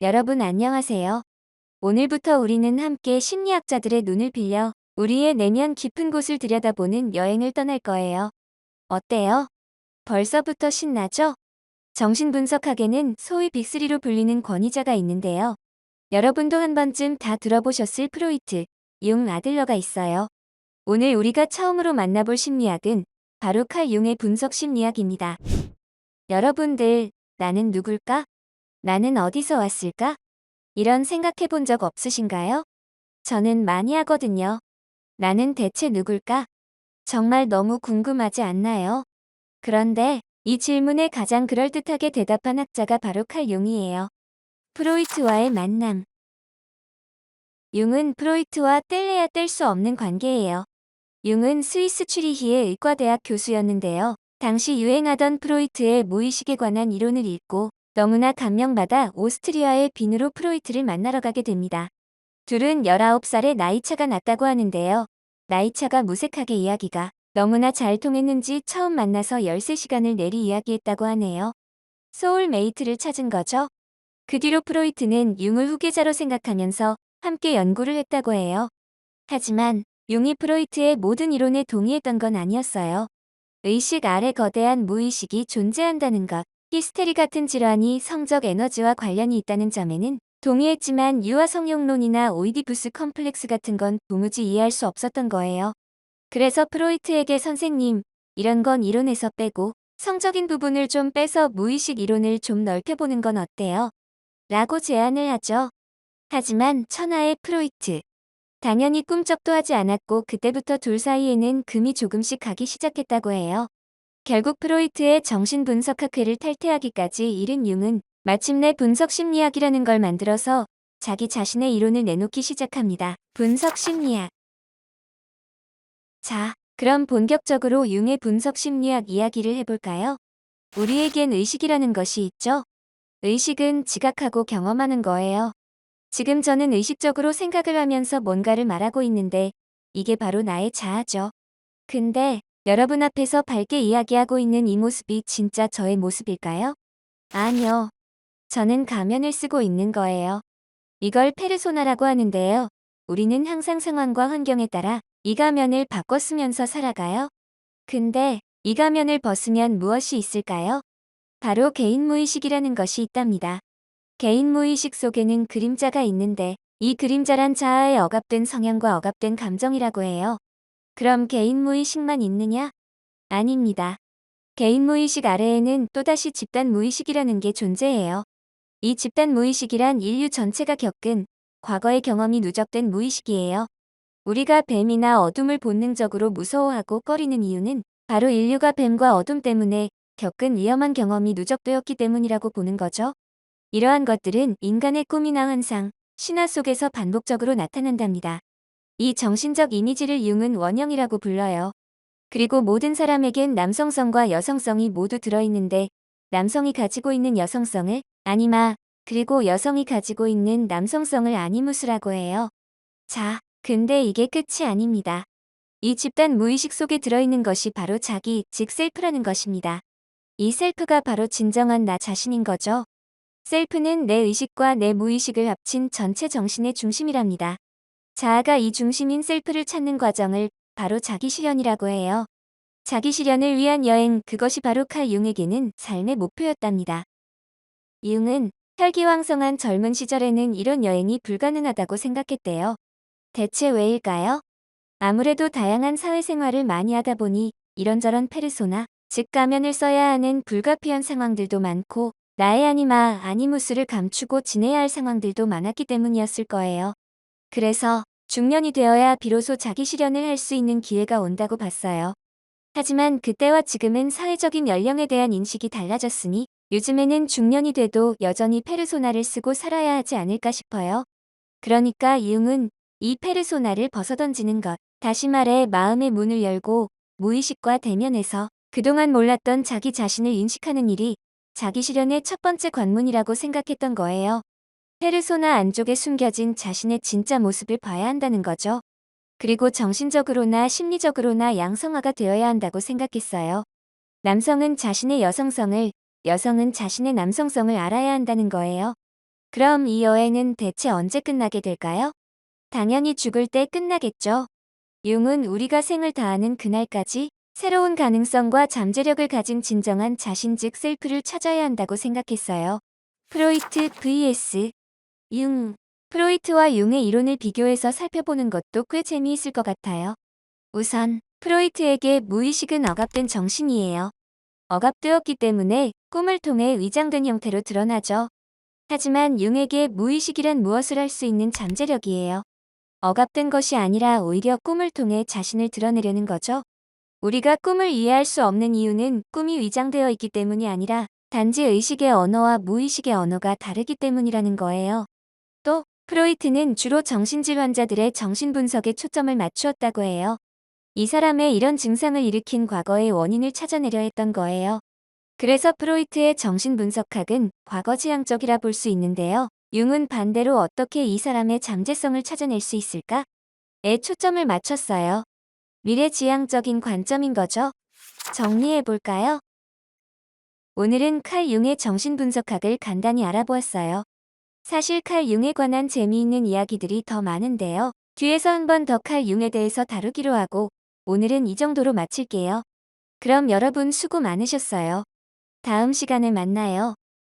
여러분 안녕하세요. 오늘부터 우리는 함께 심리학자들의 눈을 빌려 우리의 내면 깊은 곳을 들여다보는 여행을 떠날 거예요. 어때요? 벌써부터 신나죠? 정신분석학에는 소위 빅리로 불리는 권위자가 있는데요. 여러분도 한 번쯤 다 들어보셨을 프로이트, 융 아들러가 있어요. 오늘 우리가 처음으로 만나볼 심리학은 바로 칼 융의 분석 심리학입니다. 여러분들, 나는 누굴까? 나는 어디서 왔을까? 이런 생각해 본 적 없으신가요? 저는 많이 하거든요. 나는 대체 누굴까? 정말 너무 궁금하지 않나요? 그런데 이 질문에 가장 그럴듯하게 대답한 학자가 바로 칼 융이에요. 프로이트와의 만남. 융은 프로이트와 뗄래야 뗄 수 없는 관계예요. 융은 스위스 추리히의 의과대학 교수였는데요. 당시 유행하던 프로이트의 무의식에 관한 이론을 읽고 너무나 감명받아 오스트리아의 빈으로 프로이트를 만나러 가게 됩니다. 둘은 19살의 나이차가 났다고 하는데요. 나이차가 무색하게 이야기가 너무나 잘 통했는지 처음 만나서 13시간을 내리 이야기했다고 하네요. 소울메이트를 찾은 거죠. 그 뒤로 프로이트는 융을 후계자로 생각하면서 함께 연구를 했다고 해요. 하지만 융이 프로이트의 모든 이론에 동의했던 건 아니었어요. 의식 아래 거대한 무의식이 존재한다는 것, 히스테리 같은 질환이 성적 에너지와 관련이 있다는 점에는 동의했지만 유아 성용론이나 오이디푸스 컴플렉스 같은 건 도무지 이해할 수 없었던 거예요. 그래서 프로이트에게 선생님, 이런 건 이론에서 빼고 성적인 부분을 좀 빼서 무의식 이론을 좀 넓혀보는 건 어때요? 라고 제안을 하죠. 하지만 천하의 프로이트. 당연히 꿈쩍도 하지 않았고 그때부터 둘 사이에는 금이 조금씩 가기 시작했다고 해요. 결국 프로이트의 정신분석학회를 탈퇴하기까지 이른 융은 마침내 분석심리학이라는 걸 만들어서 자기 자신의 이론을 내놓기 시작합니다. 분석심리학. 자, 그럼 본격적으로 융의 분석심리학 이야기를 해볼까요? 우리에겐 의식이라는 것이 있죠? 의식은 지각하고 경험하는 거예요. 지금 저는 의식적으로 생각을 하면서 뭔가를 말하고 있는데 이게 바로 나의 자아죠. 근데 여러분 앞에서 밝게 이야기하고 있는 이 모습이 진짜 저의 모습일까요? 아니요. 저는 가면을 쓰고 있는 거예요. 이걸 페르소나라고 하는데요. 우리는 항상 상황과 환경에 따라 이 가면을 바꿔 쓰면서 살아가요. 근데 이 가면을 벗으면 무엇이 있을까요? 바로 개인 무의식이라는 것이 있답니다. 개인 무의식 속에는 그림자가 있는데 이 그림자란 자아의 억압된 성향과 억압된 감정이라고 해요. 그럼 개인 무의식만 있느냐? 아닙니다. 개인 무의식 아래에는 또다시 집단 무의식이라는 게 존재해요. 이 집단 무의식이란 인류 전체가 겪은 과거의 경험이 누적된 무의식이에요. 우리가 뱀이나 어둠을 본능적으로 무서워하고 꺼리는 이유는 바로 인류가 뱀과 어둠 때문에 겪은 위험한 경험이 누적되었기 때문이라고 보는 거죠. 이러한 것들은 인간의 꿈이나 환상, 신화 속에서 반복적으로 나타난답니다. 이 정신적 이미지를 융은 원형이라고 불러요. 그리고 모든 사람에겐 남성성과 여성성이 모두 들어있는데 남성이 가지고 있는 여성성을 아니마 그리고 여성이 가지고 있는 남성성을 아니무스라고 해요. 자, 근데 이게 끝이 아닙니다. 이 집단 무의식 속에 들어있는 것이 바로 자기, 즉 셀프라는 것입니다. 이 셀프가 바로 진정한 나 자신인 거죠. 셀프는 내 의식과 내 무의식을 합친 전체 정신의 중심이랍니다. 자아가 이 중심인 셀프를 찾는 과정을 바로 자기 실현이라고 해요. 자기 실현을 위한 여행, 그것이 바로 칼 융에게는 삶의 목표였답니다. 융은 혈기왕성한 젊은 시절에는 이런 여행이 불가능하다고 생각했대요. 대체 왜일까요? 아무래도 다양한 사회생활을 많이 하다 보니 이런저런 페르소나, 즉 가면을 써야 하는 불가피한 상황들도 많고 나의 아니마 아니무스를 감추고 지내야 할 상황들도 많았기 때문이었을 거예요. 그래서 중년이 되어야 비로소 자기 실현을 할 수 있는 기회가 온다고 봤어요. 하지만 그때와 지금은 사회적인 연령에 대한 인식이 달라졌으니 요즘에는 중년이 돼도 여전히 페르소나를 쓰고 살아야 하지 않을까 싶어요. 그러니까 이응은 이 페르소나를 벗어던지는 것, 다시 말해 마음의 문을 열고 무의식과 대면해서 그동안 몰랐던 자기 자신을 인식하는 일이 자기 실현의 첫 번째 관문이라고 생각했던 거예요. 페르소나 안쪽에 숨겨진 자신의 진짜 모습을 봐야 한다는 거죠. 그리고 정신적으로나 심리적으로나 양성화가 되어야 한다고 생각했어요. 남성은 자신의 여성성을, 여성은 자신의 남성성을 알아야 한다는 거예요. 그럼 이 여행은 대체 언제 끝나게 될까요? 당연히 죽을 때 끝나겠죠. 융은 우리가 생을 다하는 그날까지 새로운 가능성과 잠재력을 가진 진정한 자신 즉 셀프를 찾아야 한다고 생각했어요. 프로이트 vs 융. 프로이트와 융의 이론을 비교해서 살펴보는 것도 꽤 재미있을 것 같아요. 우선 프로이트에게 무의식은 억압된 정신이에요. 억압되었기 때문에 꿈을 통해 위장된 형태로 드러나죠. 하지만 융에게 무의식이란 무엇을 할 수 있는 잠재력이에요. 억압된 것이 아니라 오히려 꿈을 통해 자신을 드러내려는 거죠. 우리가 꿈을 이해할 수 없는 이유는 꿈이 위장되어 있기 때문이 아니라 단지 의식의 언어와 무의식의 언어가 다르기 때문이라는 거예요. 또 프로이트는 주로 정신질 환자들의 정신분석에 초점을 맞추었다고 해요. 이 사람의 이런 증상을 일으킨 과거의 원인을 찾아내려 했던 거예요. 그래서 프로이트의 정신분석학은 과거지향적이라 볼 수 있는데요. 융은 반대로 어떻게 이 사람의 잠재성을 찾아낼 수 있을까? 에 초점을 맞췄어요. 미래지향적인 관점인 거죠. 정리해 볼까요? 오늘은 칼 융의 정신분석학을 간단히 알아보았어요. 사실 칼 융에 관한 재미있는 이야기들이 더 많은데요. 뒤에서 한 번 더 칼 융에 대해서 다루기로 하고 오늘은 이 정도로 마칠게요. 그럼 여러분 수고 많으셨어요. 다음 시간에 만나요.